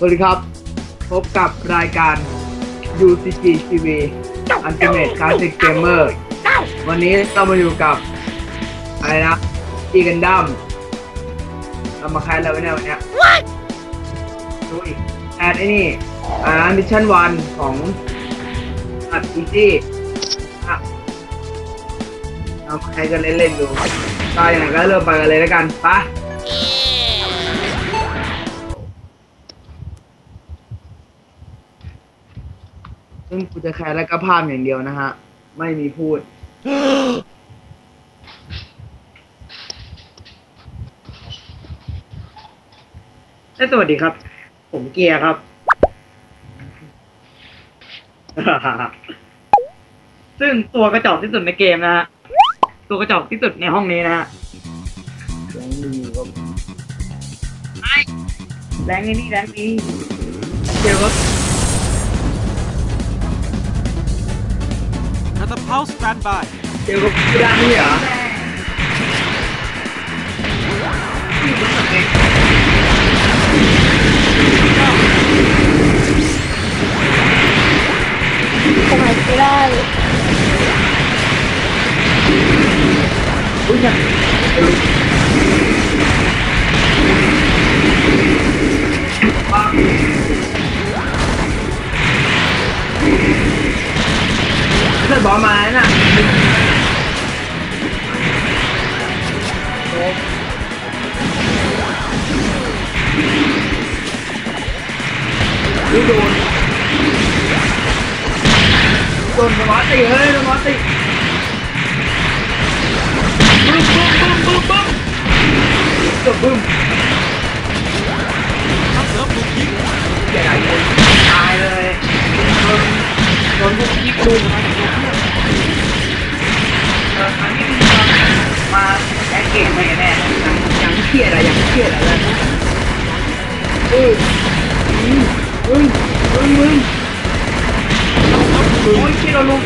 สวัสดีครับ พบกับรายการ UCG TV Ultimate Classic Gamer วันนี้เรามาอยู่กับ อะไรนะอีกันดัมเรามาคลายอะไรไว้เนี่ยวันเนี้ยดูอีกแอดไอ้นี่อ่ามิชชั่นวันของอัดอีจี้อะเรามาใครกันเล่นๆดูก็อย่างไรก็เริ่มไปกันเลยแล้วกันไป ซึ่งกูจะแคร์และก็ภาพอย่างเดียวนะฮะ ไม่มีพูด และสวัสดีครับ ผมเกียร์ครับ ซึ่งตัวกระจอกที่สุดในเกมนะฮะ ตัวกระจอกที่สุดในห้องนี้นะฮะไอ้แรงไอ้นี่แรงนี้เดี๋ยวค รับ Catapult standby. เดี๋ยวกับกูดังนี่ โดนนวัตติเฮ้ยนวัตติบึ้มบึ้มบึ้มบึ้มบึ้มก็บึ้มทัพเสือบุกยิงใหญ่เลยตายเลยโดนโดนพวกยิงลุมาโดนเพื่อนเออครั้งนี้มีมาแอคเกตมาแน่ยังเครียดอะยังเครียดอะไรเออมึงมึงมึงมึงโอ้ยที่ เราลุง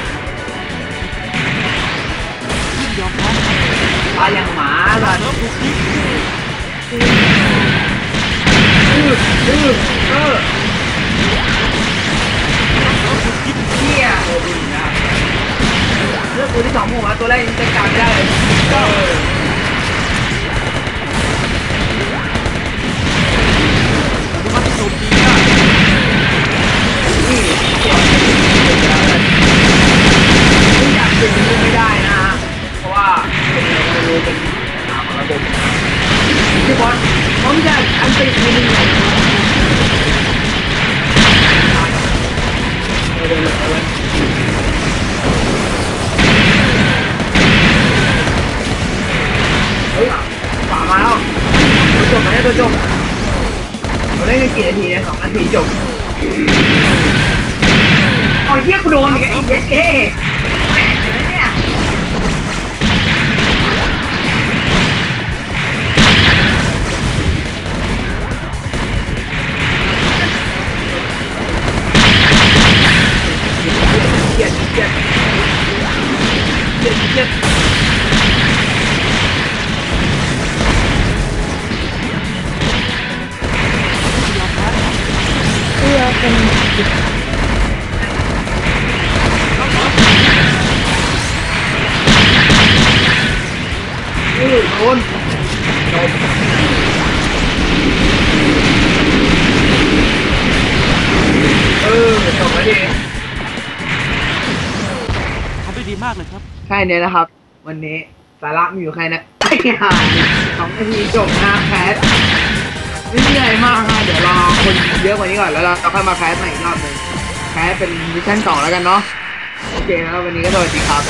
ยิงยอมแพ้ตายอย่างหมาล่ะเสือบุกยิงเออเอเออเอบุกยิงเที่ยโอ้ดูนะเลือกตัวที่สองหมู่อะตัวแรกยังจัดการไม่ได้เลยก็อนุมัติโจมตีได้ พี่บอลผมจะอันติมีหนึ่งอย่างเออเดินเลยเอาไว้เฮ้ยฝามาแล้วตัวจบมาแล้วตัวจบเราเล่นกันกี่นาทีเนี่ยสองนาทีจบอ้ยเฮียกูโดนอีกไอ้เจ๊ เจ็ดเจ็ดเพื่อเป็นเออโดีมากเลยครับ แค่นี้นะครับ วันนี้สาระมีอยู่แค่นั้นไอ้ห่าสองนาทีจบนะแคสไม่เหนื่อยมากฮะเดี๋ยวรอคนเยอะกว่านี้ก่อนแล้วเราค่อยมาแคสใหม่อีกรอบหนึงแคสเป็นมิชชั่นสองแล้วกันเนาะโอเคแล้ววันนี้ก็สวัสดีครับ